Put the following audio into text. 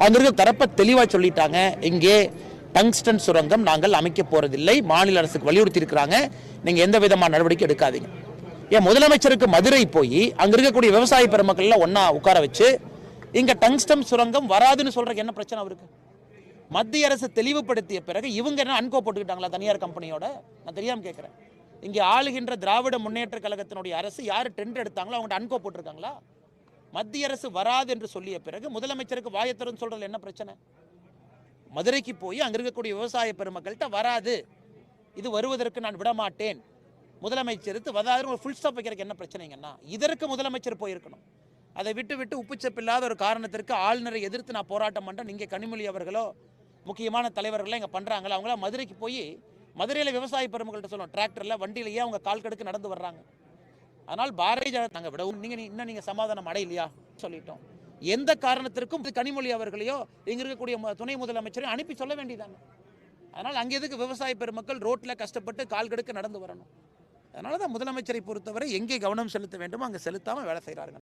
அவங்க இருக்க தரப்ப தெளிவாக சொல்லிட்டாங்க. இங்கே டங்ஸ்டன் சுரங்கம் நாங்கள் அமைக்க போறதில்லை. மாநில அரசுக்கு வலியுறுத்தி இருக்கிறாங்க நீங்க எந்த விதமான நடவடிக்கை எடுக்காதீங்க. ஏன் முதலமைச்சருக்கு மதுரை போய் அங்க இருக்கக்கூடிய விவசாய பெருமக்கள்லாம் ஒன்றா உட்கார வச்சு இங்க டங்ஸ்டன் சுரங்கம் வராதுன்னு சொல்றதுக்கு என்ன பிரச்சனை அவருக்கு? மத்திய அரசு தெளிவுபடுத்திய பிறகு இவங்க என்ன அன்கோ போட்டுக்கிட்டாங்களா தனியார் கம்பெனியோட? நான் தெரியாம கேட்கிறேன் இங்கே ஆளுகின்ற திராவிட முன்னேற்ற கழகத்தினுடைய அரசு யார் டெண்டர் எடுத்தாங்களோ அவங்கள்ட்ட அன்கோ போட்டிருக்காங்களா? மத்திய அரசு வராது என்று சொல்லிய பிறகு முதலமைச்சருக்கு வாயத்தரும் சொல்றது என்ன பிரச்சனை? மதுரைக்கு போய் அங்க இருக்கக்கூடிய விவசாய பெருமக்கள்கிட்ட வராது. இது வருவதற்கு நான் விட மாட்டேன் முதலமைச்சருக்கு வராது ஒரு ஃபுல் ஸ்டாப் வைக்கிறதுக்கு என்ன பிரச்சனைங்கன்னா இதற்கு முதலமைச்சர் போயிருக்கணும். அதை விட்டு விட்டு உப்புச்சப்பில்லாத ஒரு காரணத்திற்கு ஆளுநரை எதிர்த்து நான் போராட்டம் பண்ணுறேன் நீங்கள் கனிமொழி அவர்களோ முக்கியமான தலைவர்களோ இங்கே பண்ணுறாங்களோ அவங்களாம் மதுரைக்கு போய் மதுரையில் விவசாய பெருமக்கள்கிட்ட சொல்லணும் டிராக்டரில் வண்டியிலேயே அவங்க கால் கடுக்கு நடந்து வர்றாங்க. அதனால் பாரதிய ஜனதா நாங்கள் விடவும் நீங்கள் இன்னும் நீங்கள் சமாதானம் அடையலையா? சொல்லிட்டோம். எந்த காரணத்திற்கும் இது கனிமொழி அவர்களையோ இங்கே இருக்கக்கூடிய துணை முதலமைச்சரையும் அனுப்பி சொல்ல வேண்டியதானே அதனால் அங்கே எதுக்கு விவசாய பெருமக்கள் ரோட்டில் கஷ்டப்பட்டு கால் கடுக்க நடந்து வரணும்? அதனால தான் முதலமைச்சரை பொறுத்தவரை எங்கே கவனம் செலுத்த வேண்டுமோ அங்கே செலுத்தாமல் வேலை செய்கிறாருங்க